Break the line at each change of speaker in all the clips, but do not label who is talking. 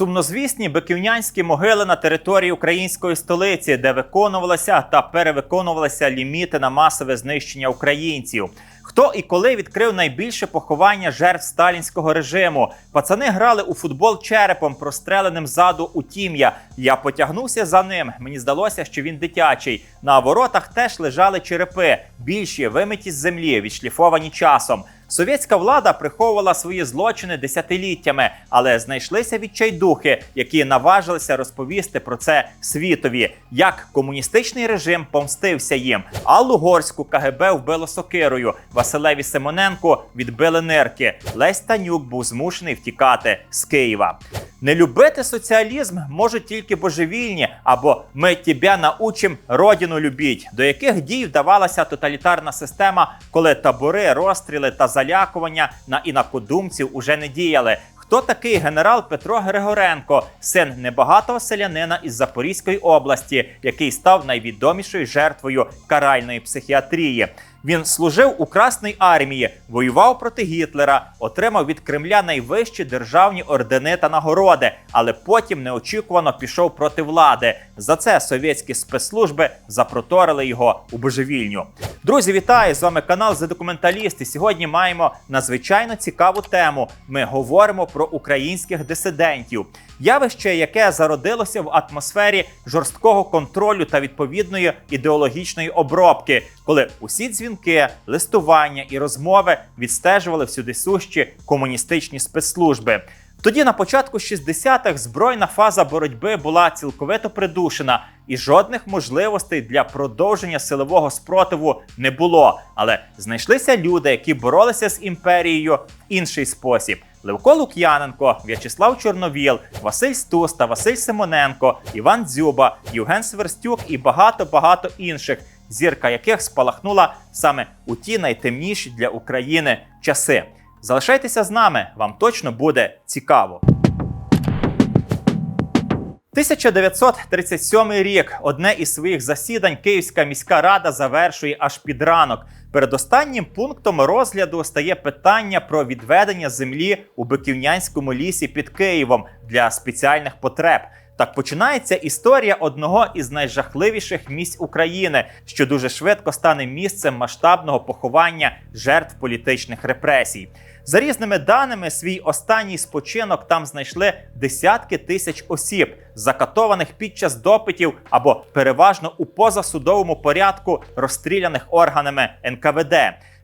Сумнозвісні биківнянські могили на території української столиці, де виконувалися та перевиконувалися ліміти на масове знищення українців. Хто і коли відкрив найбільше поховання жертв сталінського режиму? Пацани грали у футбол черепом, простреленим ззаду у тім'я. Я потягнувся за ним. Мені здалося, що він дитячий. На воротах теж лежали черепи, більші вимиті з землі, відшліфовані часом. Совєтська влада приховувала свої злочини десятиліттями, але знайшлися відчайдухи, які наважилися розповісти про це світові, як комуністичний режим помстився їм. Аллу Горську КГБ вбило сокирою, Василеві Симоненко відбили нирки. Лесь Танюк був змушений втікати з Києва. Не любити соціалізм можуть тільки божевільні, або ми тебе научим родину любіть, до яких дій вдавалася тоталітарна система, коли табори, розстріли та залякування на інакодумців уже не діяли. Хто такий генерал Петро Григоренко, син небагатого селянина із Запорізької області, який став найвідомішою жертвою каральної психіатрії? Він служив у Красній армії, воював проти Гітлера, отримав від Кремля найвищі державні ордени та нагороди, але потім неочікувано пішов проти влади. За це совєтські спецслужби запроторили його у божевільню. Друзі, вітаю! З вами канал «За документаліст» і Сьогодні маємо надзвичайно цікаву тему. Ми говоримо про українських дисидентів. Явище, яке зародилося в атмосфері жорсткого контролю та відповідної ідеологічної обробки, коли усі дзвінки, листування і розмови відстежували всюди сущі комуністичні спецслужби. Тоді на початку 60-х збройна фаза боротьби була цілковито придушена, і жодних можливостей для продовження силового спротиву не було. Але знайшлися люди, які боролися з імперією в інший спосіб. Левко Лук'яненко, В'ячеслав Чорновіл, Василь Стус та Василь Симоненко, Іван Дзюба, Євген Сверстюк і багато багато інших, зірка яких спалахнула саме у ті найтемніші для України часи. Залишайтеся з нами, вам точно буде цікаво. 1937 рік одне із своїх засідань Київська міська рада завершує аж під ранок. Передостаннім пунктом розгляду стає питання про відведення землі у Биківнянському лісі під Києвом для спеціальних потреб. Так починається історія одного із найжахливіших місць України, що дуже швидко стане місцем масштабного поховання жертв політичних репресій. За різними даними, свій останній спочинок там знайшли десятки тисяч осіб, закатованих під час допитів або переважно у позасудовому порядку розстріляних органами НКВД.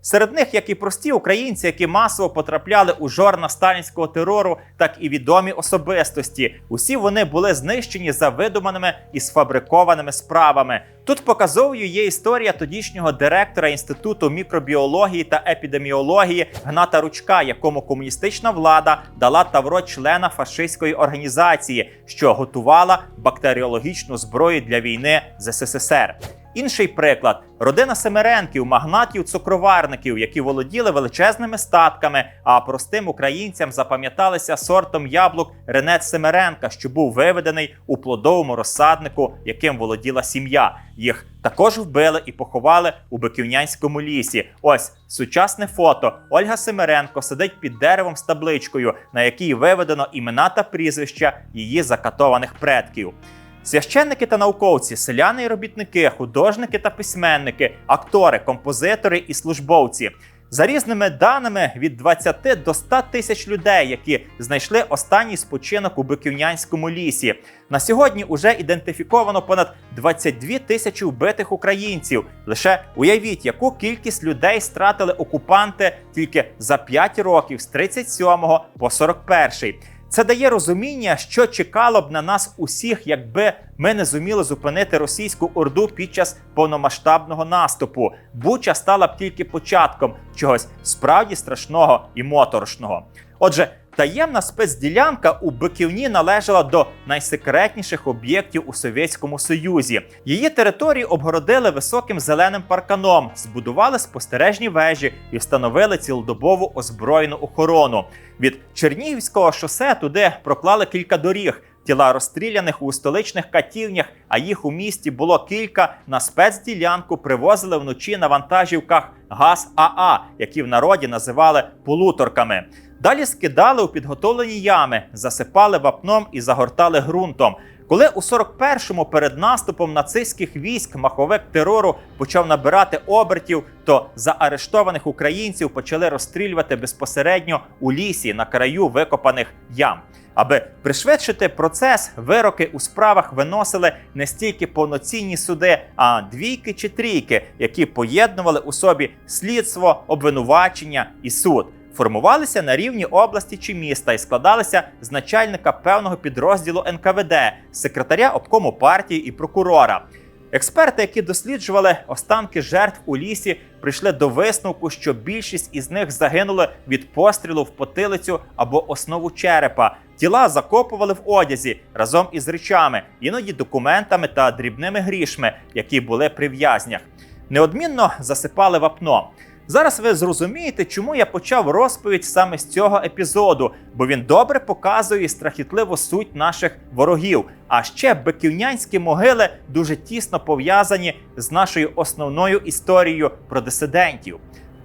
Серед них як і прості українці, які масово потрапляли у жорна сталінського терору, так і відомі особистості. Усі вони були знищені за видуманими і сфабрикованими справами. Тут показовою є історія тодішнього директора інституту мікробіології та епідеміології Гната Ручка, якому комуністична влада дала тавро члена фашистської організації, що готувала бактеріологічну зброю для війни з СССР. Інший приклад родина Семеренків, магнатів цукроварників, які володіли величезними статками, а простим українцям запам'яталися сортом яблук Ренет Семеренка, що був виведений у плодовому розсаднику, яким володіла сім'я. Їх також вбили і поховали у Биківнянському лісі. Ось сучасне фото. Ольга Семеренко сидить під деревом з табличкою, на якій виведено імена та прізвища її закатованих предків. Священники та науковці, селяни і робітники, художники та письменники, актори, композитори і службовці. За різними даними від 20 до 100 тисяч людей, які знайшли останній спочинок у Биківнянському лісі. На сьогодні уже ідентифіковано понад 22 тисячі вбитих українців. Лише уявіть, яку кількість людей стратили окупанти тільки за 5 років з 37 по 41. Це дає розуміння, що чекало б на нас усіх, якби ми не зуміли зупинити російську орду під час повномасштабного наступу. Буча стала б тільки початком чогось справді страшного і моторошного. Отже, таємна спецділянка у Биківні належала до найсекретніших об'єктів у Совєтському Союзі. Її територію обгородили високим зеленим парканом, збудували спостережні вежі і встановили цілодобову озброєну охорону. Від Чернігівського шосе туди проклали кілька доріг. Тіла розстріляних у столичних катівнях, а їх у місті було кілька. На спецділянку привозили вночі на вантажівках газ АА, які в народі називали полуторками. Далі скидали у підготовлені ями, засипали вапном і загортали ґрунтом. Коли у 41-му перед наступом нацистських військ маховик терору почав набирати обертів, то заарештованих українців почали розстрілювати безпосередньо у лісі на краю викопаних ям. Аби пришвидшити процес, вироки у справах виносили не стільки повноцінні суди, а двійки чи трійки, які поєднували у собі слідство, обвинувачення і суд. Формувалися на рівні області чи міста і складалися з начальника певного підрозділу НКВД, секретаря обкому партії і прокурора. Експерти, які досліджували останки жертв у лісі, прийшли до висновку, що більшість із них загинули від пострілу в потилицю або основу черепа. Тіла закопували в одязі разом із речами, іноді документами та дрібними грішми, які були при в'язнях. Неодмінно засипали вапно. Зараз ви зрозумієте, чому я почав розповідь саме з цього епізоду, бо він добре показує страхітливу суть наших ворогів. А ще биківнянські могили дуже тісно пов'язані з нашою основною історією про дисидентів.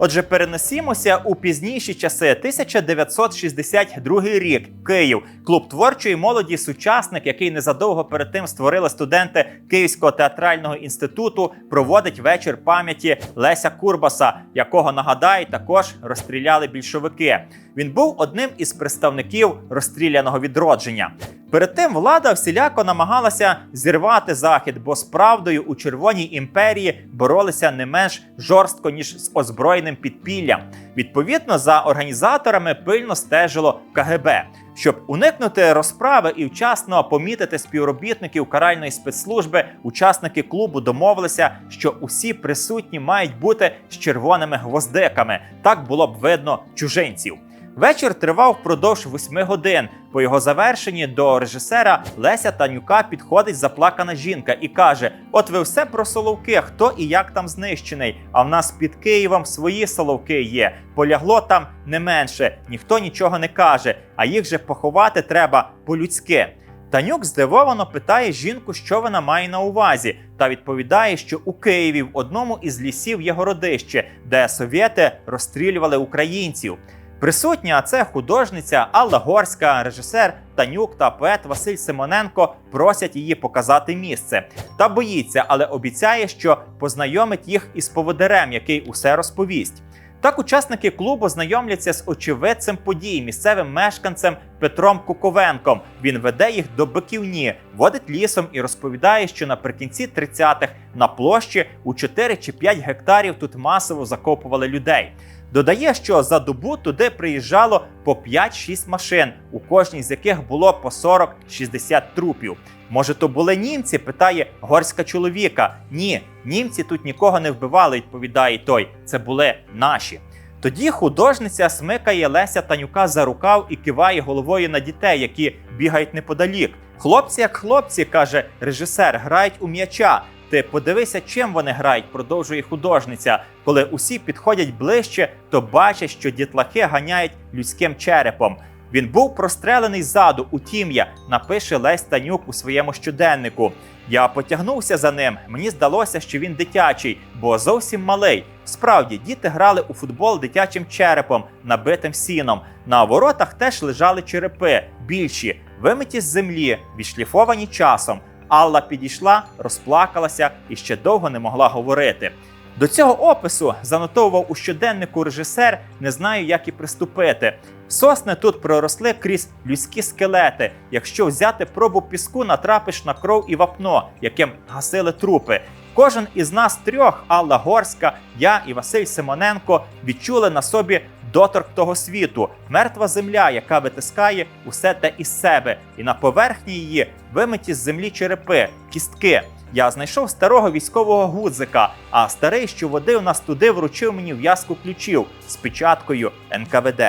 Отже, переносімося у пізніші часи 1962 рік. Київ, клуб творчої молоді, сучасник, який незадовго перед тим створили студенти Київського театрального інституту, проводить вечір пам'яті Леся Курбаса, якого нагадаю, також розстріляли більшовики. Він був одним із представників розстріляного відродження. Перед тим влада всіляко намагалася зірвати захід, бо з правдою у Червоній імперії боролися не менш жорстко ніж з озброєним підпіллям. Відповідно, за організаторами пильно стежило КГБ. Щоб уникнути розправи і вчасно помітити співробітників каральної спецслужби, учасники клубу домовилися, що усі присутні мають бути з червоними гвоздиками. Так було б видно чужинців. Вечір тривав впродовж восьми годин. По його завершенні до режисера Леся Танюка підходить заплакана жінка і каже: От ви все про соловки, хто і як там знищений. А в нас під Києвом свої соловки є. Полягло там не менше, ніхто нічого не каже, а їх же поховати треба по-людськи. Танюк здивовано питає жінку, що вона має на увазі, та відповідає, що у Києві в одному із лісів є городище, де совєти розстрілювали українців. Присутня, це художниця Алла Горська, режисер Танюк та поет Василь Симоненко просять її показати місце. Та боїться, але обіцяє, що познайомить їх із поводирем, який усе розповість. Так, учасники клубу знайомляться з очевидцем подій, місцевим мешканцем Петром Куковенком. Він веде їх до Биківні, водить лісом і розповідає, що наприкінці 30-х на площі у 4 чи 5 гектарів тут масово закопували людей. Додає, що за добу туди приїжджало по 5-6 машин, у кожній з яких було по 40-60 трупів. Може, то були німці? питає горська чоловіка. Ні, німці тут нікого не вбивали, відповідає той. Це були наші. Тоді художниця смикає Леся Танюка за рукав і киває головою на дітей, які бігають неподалік. Хлопці, як хлопці, каже режисер, грають у м'яча. Ти подивися, чим вони грають, продовжує художниця. Коли усі підходять ближче, то бачать, що дітлахи ганяють людським черепом. Він був прострелений ззаду у тім'я, напише Лесь Танюк у своєму щоденнику. Я потягнувся за ним. Мені здалося, що він дитячий, бо зовсім малий. Справді, діти грали у футбол дитячим черепом, набитим сіном. На воротах теж лежали черепи, більші, вимиті з землі, відшліфовані часом. Алла підійшла, розплакалася і ще довго не могла говорити. До цього опису занотовував у щоденнику режисер, не знаю, як і приступити. Сосни тут проросли крізь людські скелети. Якщо взяти пробу піску, натрапиш на кров і вапно, яким гасили трупи. Кожен із нас трьох, Алла Горська, я і Василь Симоненко, відчули на собі доторк того світу, мертва земля, яка витискає усе те із себе, і на поверхні її вимиті з землі черепи, кістки. Я знайшов старого військового гудзика, а старий, що водив нас туди, вручив мені в'язку ключів з печаткою НКВД.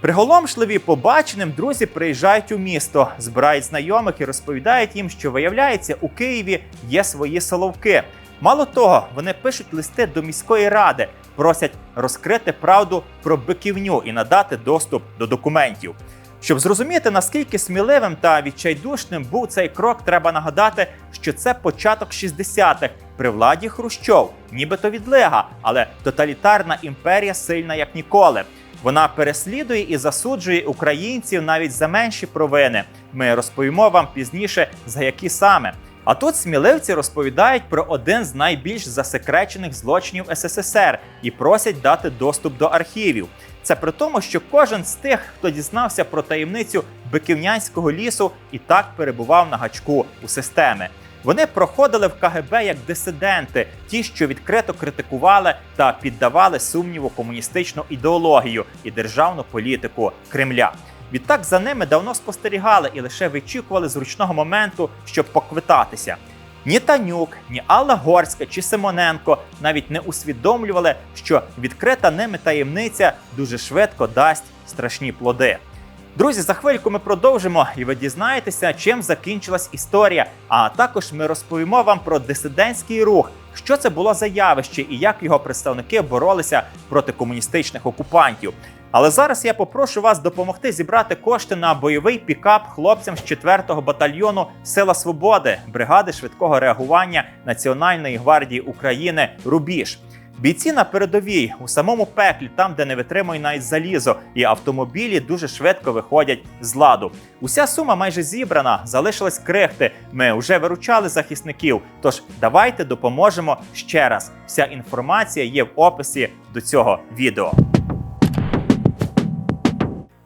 Приголомшливі побаченим друзі приїжджають у місто, збирають знайомих і розповідають їм, що виявляється, у Києві є свої соловки. Мало того, вони пишуть листи до міської ради, просять розкрити правду про биківню і надати доступ до документів. Щоб зрозуміти, наскільки сміливим та відчайдушним був цей крок, треба нагадати, що це початок 60-х при владі Хрущов, нібито відлига, але тоталітарна імперія сильна як ніколи. Вона переслідує і засуджує українців навіть за менші провини. Ми розповімо вам пізніше, за які саме. А тут сміливці розповідають про один з найбільш засекречених злочинів СССР і просять дати доступ до архівів. Це при тому, що кожен з тих, хто дізнався про таємницю Биківнянського лісу, і так перебував на гачку у системи. Вони проходили в КГБ як дисиденти, ті, що відкрито критикували та піддавали сумніву комуністичну ідеологію і державну політику Кремля. Відтак за ними давно спостерігали і лише вичікували зручного моменту, щоб поквитатися. Ні Танюк, ні Алла Горська чи Симоненко навіть не усвідомлювали, що відкрита ними таємниця дуже швидко дасть страшні плоди. Друзі, за хвильку ми продовжимо, і ви дізнаєтеся, чим закінчилась історія. А також ми розповімо вам про дисидентський рух, що це було за явище і як його представники боролися проти комуністичних окупантів. Але зараз я попрошу вас допомогти зібрати кошти на бойовий пікап хлопцям з 4-го батальйону Сила Свободи бригади швидкого реагування Національної гвардії України Рубіж. Бійці на передовій у самому пеклі, там де не витримує навіть залізо, і автомобілі дуже швидко виходять з ладу. Уся сума майже зібрана, залишились крихти. Ми вже виручали захисників. Тож давайте допоможемо ще раз. Вся інформація є в описі до цього відео.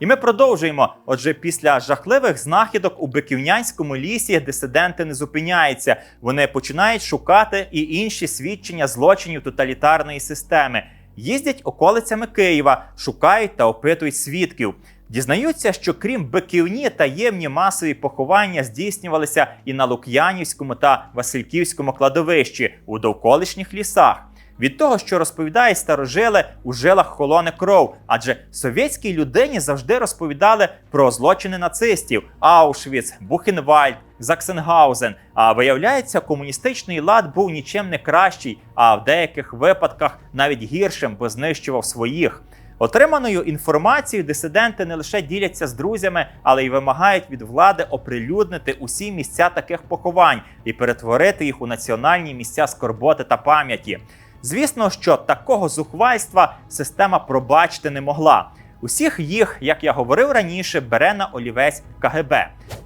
І ми продовжуємо. Отже, після жахливих знахідок у Биківнянському лісі дисиденти не зупиняються. Вони починають шукати і інші свідчення злочинів тоталітарної системи. Їздять околицями Києва, шукають та опитують свідків. Дізнаються, що крім Биківні, таємні масові поховання здійснювалися і на Лук'янівському та Васильківському кладовищі у довколишніх лісах. Від того, що розповідають старожили, у жилах холоне кров, адже совєтській людині завжди розповідали про злочини нацистів: Аушвіц, Бухенвальд, Заксенгаузен. А виявляється, комуністичний лад був нічим не кращий, а в деяких випадках навіть гіршим, бо знищував своїх. Отриманою інформацією дисиденти не лише діляться з друзями, але й вимагають від влади оприлюднити усі місця таких поховань і перетворити їх у національні місця скорботи та пам'яті. Звісно, що такого зухвальства система пробачити не могла. Усіх їх, як я говорив раніше, бере на олівець КГБ.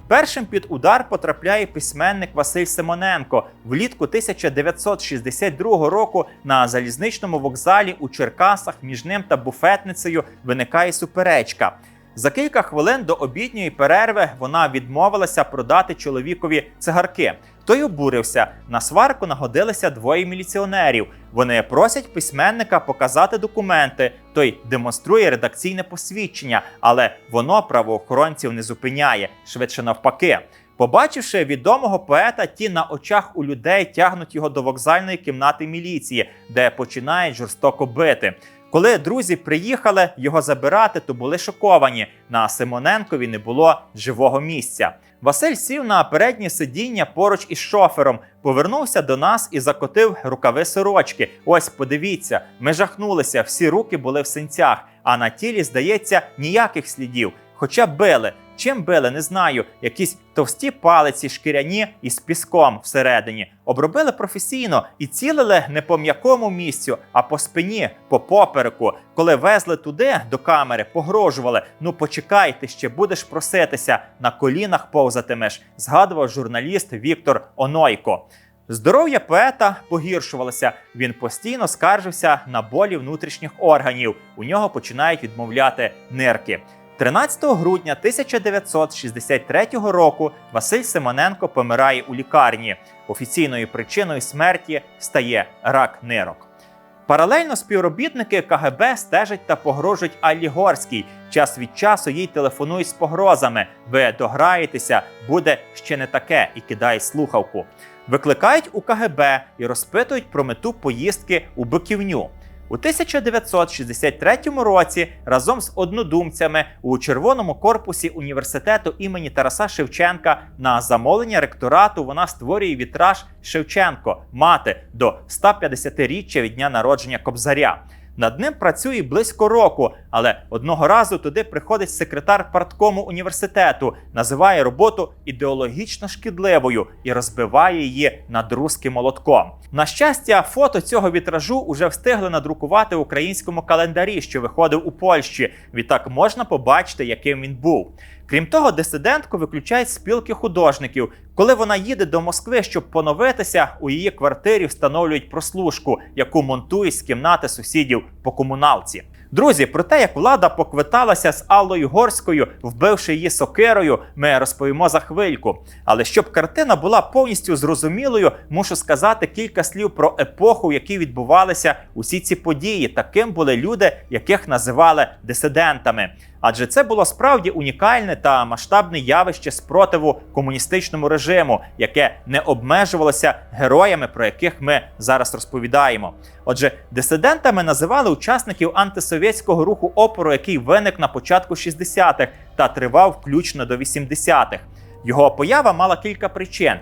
Першим під удар потрапляє письменник Василь Симоненко. Влітку 1962 року на залізничному вокзалі у Черкасах між ним та буфетницею виникає суперечка. За кілька хвилин до обідньої перерви вона відмовилася продати чоловікові цигарки. Той обурився. На сварку нагодилися двоє міліціонерів. Вони просять письменника показати документи. Той демонструє редакційне посвідчення, але воно правоохоронців не зупиняє швидше навпаки. Побачивши відомого поета, ті на очах у людей тягнуть його до вокзальної кімнати міліції, де починають жорстоко бити. Коли друзі приїхали його забирати, то були шоковані. На Симоненкові не було живого місця. Василь сів на переднє сидіння поруч із шофером, повернувся до нас і закотив рукави сорочки. Ось подивіться, ми жахнулися, всі руки були в синцях, а на тілі, здається, ніяких слідів. Хоча били. Чим били, не знаю. Якісь товсті палиці шкіряні із піском всередині. Обробили професійно і цілили не по м'якому місцю, а по спині, по попереку. Коли везли туди до камери, погрожували. Ну почекайте, ще будеш проситися, на колінах повзатимеш, згадував журналіст Віктор Онойко. Здоров'я поета погіршувалося. Він постійно скаржився на болі внутрішніх органів. У нього починають відмовляти нирки. 13 грудня 1963 року Василь Симоненко помирає у лікарні. Офіційною причиною смерті стає рак нирок. Паралельно співробітники КГБ стежать та погрожують Аллі Горській. Час від часу їй телефонують з погрозами. Ви дограєтеся, буде ще не таке, і кидає слухавку. Викликають у КГБ і розпитують про мету поїздки у Биківню. У 1963 році разом з однодумцями у червоному корпусі університету імені Тараса Шевченка на замовлення ректорату вона створює вітраж Шевченко, мати до 150-річчя від дня народження Кобзаря. Над ним працює близько року, але одного разу туди приходить секретар парткому університету, називає роботу ідеологічно шкідливою і розбиває її над руським молотком. На щастя, фото цього вітражу уже встигли надрукувати в українському календарі, що виходив у Польщі. Відтак можна побачити, яким він був. Крім того, дисидентку виключають спілки художників. Коли вона їде до Москви, щоб поновитися, у її квартирі встановлюють прослушку, яку монтують з кімнати сусідів по комуналці. Друзі, про те, як влада поквиталася з Аллою Горською, вбивши її сокирою, ми розповімо за хвильку. Але щоб картина була повністю зрозумілою, мушу сказати кілька слів про епоху, в якій відбувалися усі ці події. Таким були люди, яких називали дисидентами. Адже це було справді унікальне та масштабне явище спротиву комуністичному режиму, яке не обмежувалося героями, про яких ми зараз розповідаємо. Отже, дисидентами називали учасників антисовєтського руху опору, який виник на початку 60-х та тривав включно до 80-х. Його поява мала кілька причин.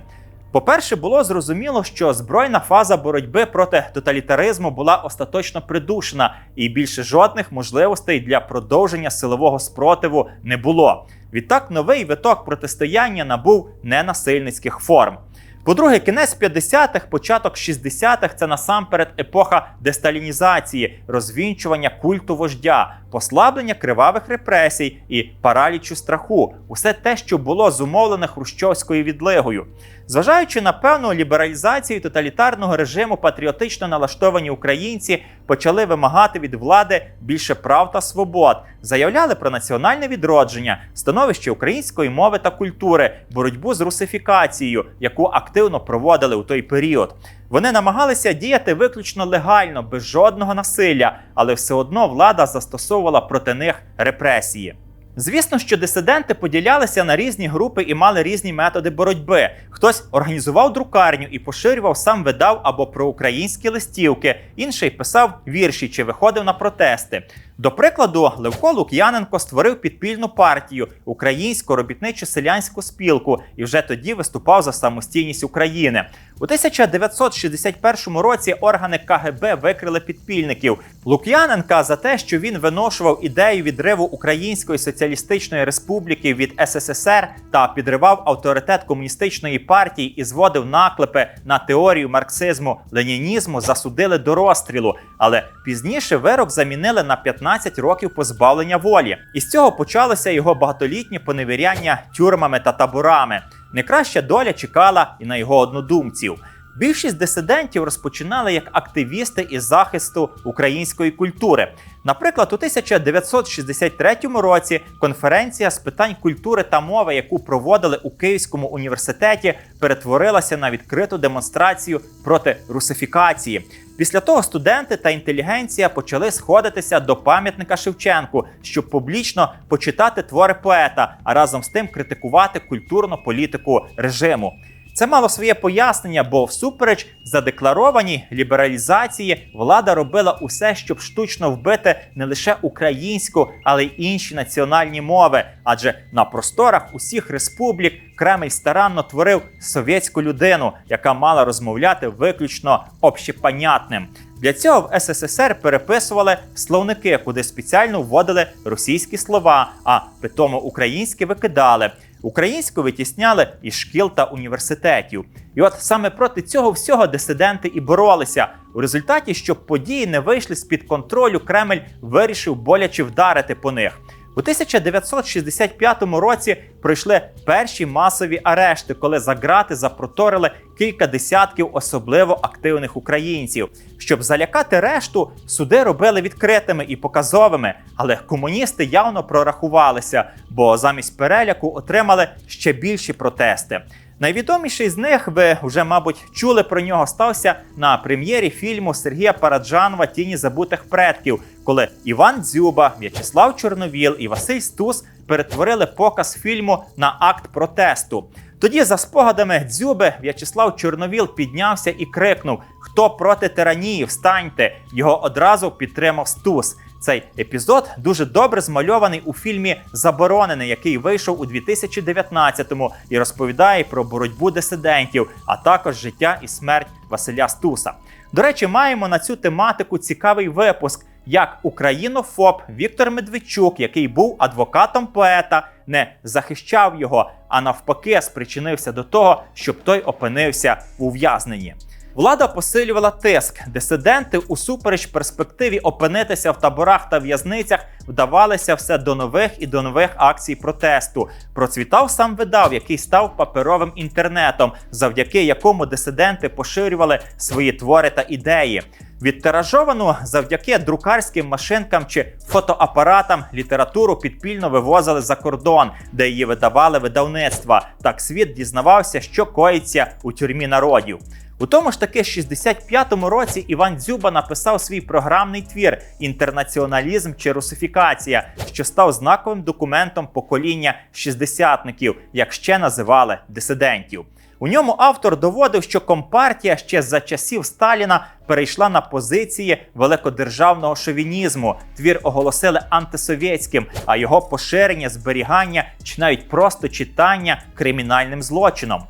По-перше, було зрозуміло, що збройна фаза боротьби проти тоталітаризму була остаточно придушена, і більше жодних можливостей для продовження силового спротиву не було. Відтак, новий виток протистояння набув ненасильницьких форм. По-друге, кінець 50-х, початок 60-х – це насамперед епоха десталінізації, розвінчування культу вождя, послаблення кривавих репресій і паралічу страху усе те, що було зумовлене хрущовською відлигою. Зважаючи на певну лібералізацію тоталітарного режиму, патріотично налаштовані українці почали вимагати від влади більше прав та свобод, заявляли про національне відродження, становище української мови та культури, боротьбу з русифікацією, яку активно проводили у той період. Вони намагалися діяти виключно легально, без жодного насилля, але все одно влада застосовувала проти них репресії. Звісно, що дисиденти поділялися на різні групи і мали різні методи боротьби. Хтось організував друкарню і поширював сам видав або проукраїнські листівки, інший писав вірші чи виходив на протести. До прикладу, Левко Лук'яненко створив підпільну партію українську робітничу селянську спілку і вже тоді виступав за самостійність України. У 1961 році органи КГБ викрили підпільників Лук'яненка за те, що він виношував ідею відриву Української соціалістичної республіки від СССР та підривав авторитет комуністичної партії і зводив наклепи на теорію марксизму ленінізму, засудили до розстрілу. Але пізніше вирок замінили на 15 років позбавлення волі. І з цього почалося його багатолітнє поневіряння тюрмами та таборами. Некраща доля чекала і на його однодумців. Більшість дисидентів розпочинали як активісти із захисту української культури. Наприклад, у 1963 році конференція з питань культури та мови, яку проводили у Київському університеті, перетворилася на відкриту демонстрацію проти русифікації. Після того студенти та інтелігенція почали сходитися до пам'ятника Шевченку, щоб публічно почитати твори поета, а разом з тим критикувати культурну політику режиму. Це мало своє пояснення, бо всупереч задекларованій лібералізації влада робила усе, щоб штучно вбити не лише українську, але й інші національні мови. Адже на просторах усіх республік Кремль старанно творив совєтську людину, яка мала розмовляти виключно общепонятним. Для цього в СССР переписували словники, куди спеціально вводили російські слова, а питомо українські викидали. Українську витісняли із шкіл та університетів. І от саме проти цього всього дисиденти і боролися. У результаті, щоб події не вийшли з-під контролю, Кремль вирішив боляче вдарити по них. У 1965 році пройшли перші масові арешти, коли за грати запроторили кілька десятків особливо активних українців. Щоб залякати решту, суди робили відкритими і показовими, але комуністи явно прорахувалися, бо замість переляку отримали ще більші протести. Найвідоміший з них, ви вже, мабуть, чули про нього, стався на прем'єрі фільму Сергія Параджанова Тіні забутих предків, коли Іван Дзюба, В'ячеслав Чорновіл і Василь Стус перетворили показ фільму на акт протесту. Тоді, за спогадами Дзюби, В'ячеслав Чорновіл піднявся і крикнув: Хто проти тиранії, встаньте! Його одразу підтримав Стус. Цей епізод дуже добре змальований у фільмі Заборонений, який вийшов у 2019-му і розповідає про боротьбу дисидентів, а також життя і смерть Василя Стуса. До речі, маємо на цю тематику цікавий випуск. як українофоб Віктор Медведчук, який був адвокатом поета, не захищав його, а навпаки, спричинився до того, щоб той опинився у ув'язненні. Влада посилювала тиск. Дисиденти, усупереч перспективі опинитися в таборах та в'язницях, вдавалися все до нових і до нових акцій протесту. Процвітав сам видав, який став паперовим інтернетом, завдяки якому дисиденти поширювали свої твори та ідеї. Відтиражовану завдяки друкарським машинкам чи фотоапаратам літературу підпільно вивозили за кордон, де її видавали видавництва. Так світ дізнавався, що коїться у тюрмі народів. У тому ж таки 65-му році Іван Дзюба написав свій програмний твір Інтернаціоналізм чи русифікація, що став знаковим документом покоління шістдесятників, як ще називали дисидентів. У ньому автор доводив, що компартія ще за часів Сталіна перейшла на позиції великодержавного шовінізму. Твір оголосили антисовєтським, а його поширення, зберігання чи навіть просто читання кримінальним злочином.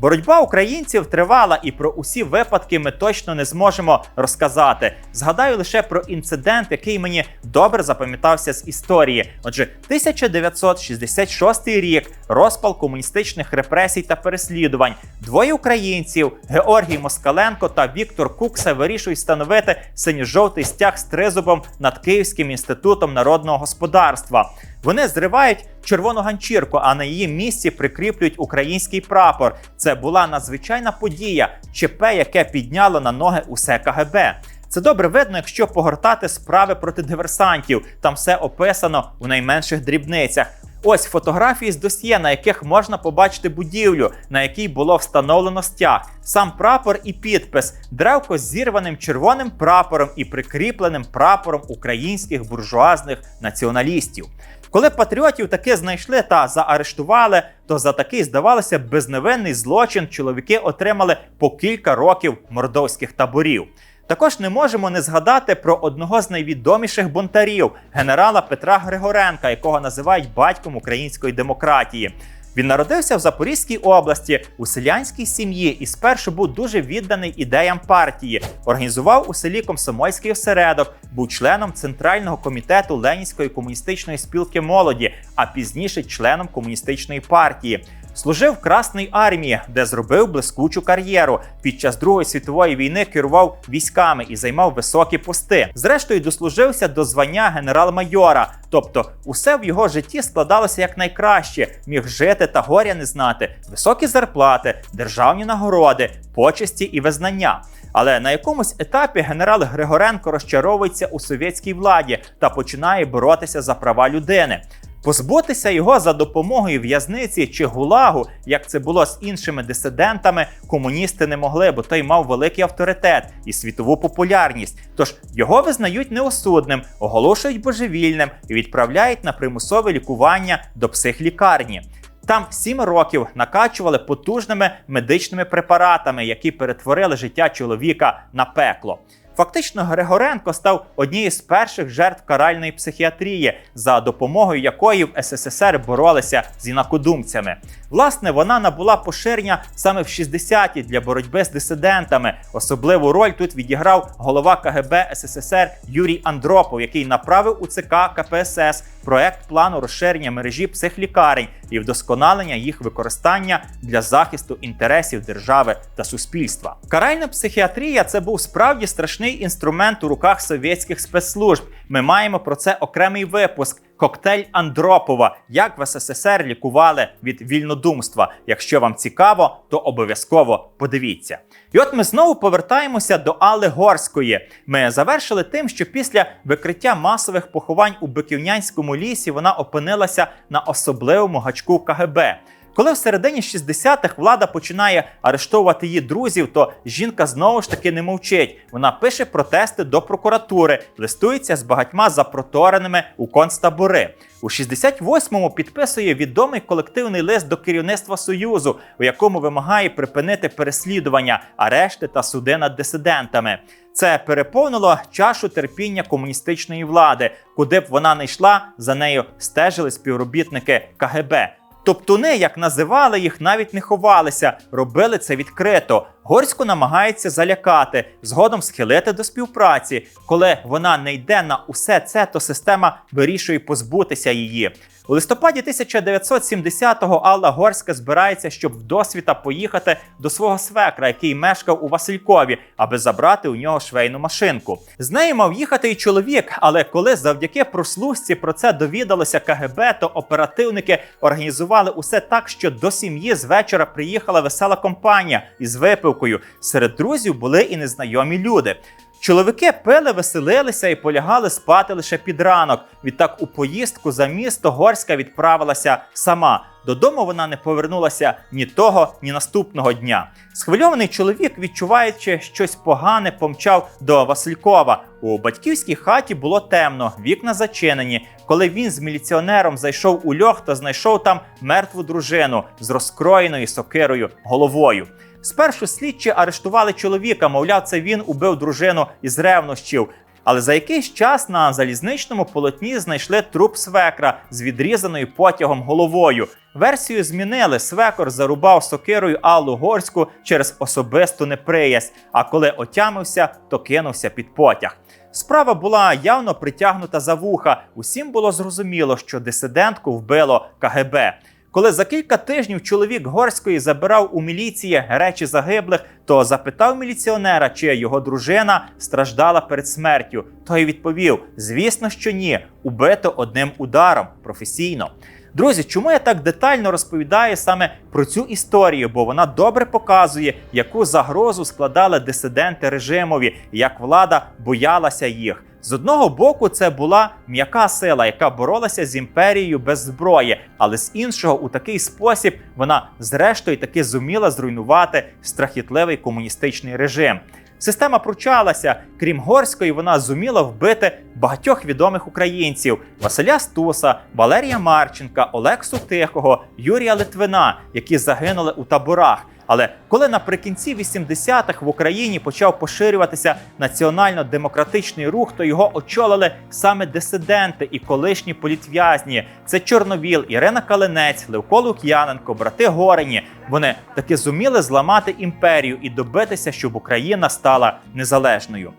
Боротьба українців тривала, і про усі випадки ми точно не зможемо розказати. Згадаю лише про інцидент, який мені добре запам'ятався з історії. Отже, 1966 рік, розпал комуністичних репресій та переслідувань. Двоє українців Георгій Москаленко та Віктор Кукса вирішують встановити синьо-жовтий стяг з тризубом над Київським інститутом народного господарства. Вони зривають червону ганчірку, а на її місці прикріплюють український прапор. Це була надзвичайна подія, ЧП, яке підняло на ноги усе КГБ. Це добре видно, якщо погортати справи проти диверсантів. Там все описано у найменших дрібницях. Ось фотографії з досьє, на яких можна побачити будівлю, на якій було встановлено стяг, сам прапор і підпис, древко з зірваним червоним прапором і прикріпленим прапором українських буржуазних націоналістів. Коли патріотів таки знайшли та заарештували, то за такий, здавалося, безневинний злочин чоловіки отримали по кілька років мордовських таборів. Також не можемо не згадати про одного з найвідоміших бунтарів генерала Петра Григоренка, якого називають батьком української демократії. Він народився в Запорізькій області у селянській сім'ї і спершу був дуже відданий ідеям партії. Організував у селі комсомольський осередок, був членом центрального комітету Ленінської комуністичної спілки молоді, а пізніше членом комуністичної партії. Служив в Красній армії, де зробив блискучу кар'єру. Під час Другої світової війни керував військами і займав високі пости. Зрештою, дослужився до звання генерал-майора. Тобто, усе в його житті складалося як найкраще, міг жити та горя не знати, високі зарплати, державні нагороди, почесті і визнання. Але на якомусь етапі генерал Григоренко розчаровується у совєтській владі та починає боротися за права людини. Позбутися його за допомогою в'язниці чи гулагу, як це було з іншими дисидентами, комуністи не могли, бо той мав великий авторитет і світову популярність. Тож його визнають неосудним, оголошують божевільним і відправляють на примусове лікування до психлікарні. Там сім років накачували потужними медичними препаратами, які перетворили життя чоловіка на пекло. Фактично, Григоренко став однією з перших жертв каральної психіатрії, за допомогою якої в СССР боролися з інакодумцями. Власне, вона набула поширення саме в 60-ті для боротьби з дисидентами. Особливу роль тут відіграв голова КГБ СССР Юрій Андропов, який направив у ЦК КПСС проект плану розширення мережі психлікарень і вдосконалення їх використання для захисту інтересів держави та суспільства. Каральна психіатрія це був справді страшний інструмент у руках совєтських спецслужб. Ми маємо про це окремий випуск. Коктейль Андропова, як в СССР лікували від вільнодумства. Якщо вам цікаво, то обов'язково подивіться. І от ми знову повертаємося до Алли Горської. Ми завершили тим, що після викриття масових поховань у Биківнянському лісі вона опинилася на особливому гачку КГБ. Коли в середині 60-х влада починає арештовувати її друзів, то жінка знову ж таки не мовчить. Вона пише протести до прокуратури, листується з багатьма запротореними у концтабори. У 68-му підписує відомий колективний лист до керівництва Союзу, у якому вимагає припинити переслідування, арешти та суди над дисидентами. Це переповнило чашу терпіння комуністичної влади, куди б вона не йшла, за нею стежили співробітники КГБ. Топтуни, як називали їх, навіть не ховалися, робили це відкрито. Горську намагається залякати, згодом схилити до співпраці. Коли вона не йде на усе це, то система вирішує позбутися її. У листопаді 1970-го Алла Горська збирається, щоб вдосвіта поїхати до свого свекра, який мешкав у Василькові, аби забрати у нього швейну машинку. З нею мав їхати і чоловік, але коли завдяки прослушці про це довідалося КГБ, то оперативники організували усе так, що до сім'ї з вечора приїхала весела компанія із випивкою. Серед друзів були і незнайомі люди. Чоловіки пили, веселилися і полягали спати лише під ранок. Відтак у поїздку за місто Горська відправилася сама. Додому вона не повернулася ні того, ні наступного дня. Схвильований чоловік, відчуваючи щось погане, помчав до Василькова. У батьківській хаті було темно, вікна зачинені. Коли він з міліціонером зайшов у льох, то знайшов там мертву дружину з розкроєною сокирою головою. Спершу слідчі арештували чоловіка, мовляв, це він убив дружину із ревнощів. Але за якийсь час на залізничному полотні знайшли труп свекра з відрізаною потягом головою. Версію змінили. Свекор зарубав сокирою Аллу Горську через особисту неприязнь. А коли отямився, то кинувся під потяг. Справа була явно притягнута за вуха. Усім було зрозуміло, що дисидентку вбило КГБ. Коли за кілька тижнів чоловік горської забирав у міліції речі загиблих, то запитав міліціонера, чи його дружина страждала перед смертю. Той відповів: звісно, що ні, убито одним ударом професійно. Друзі, чому я так детально розповідаю саме про цю історію? Бо вона добре показує, яку загрозу складали дисиденти режимові, як влада боялася їх. З одного боку, це була м'яка сила, яка боролася з імперією без зброї, але з іншого, у такий спосіб вона зрештою таки зуміла зруйнувати страхітливий комуністичний режим. Система пручалася, крім горської, вона зуміла вбити багатьох відомих українців: Василя Стуса, Валерія Марченка, Олексу Тихого, Юрія Литвина, які загинули у таборах. Але коли наприкінці 80-х в Україні почав поширюватися національно-демократичний рух, то його очолили саме дисиденти і колишні політв'язні. Це Чорновіл, Ірина Калинець, Левко Лук'яненко, брати Горені. Вони таки зуміли зламати імперію і добитися, щоб Україна стала незалежною.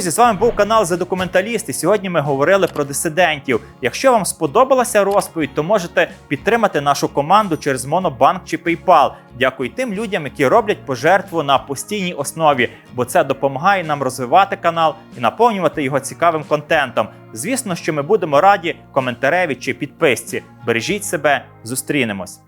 Друзі, з вами був канал «За документаліст» і сьогодні ми говорили про дисидентів. Якщо вам сподобалася розповідь, то можете підтримати нашу команду через Монобанк чи PayPal. Дякую тим людям, які роблять пожертву на постійній основі, бо це допомагає нам розвивати канал і наповнювати його цікавим контентом. Звісно, що ми будемо раді коментареві чи підписці. Бережіть себе, зустрінемось.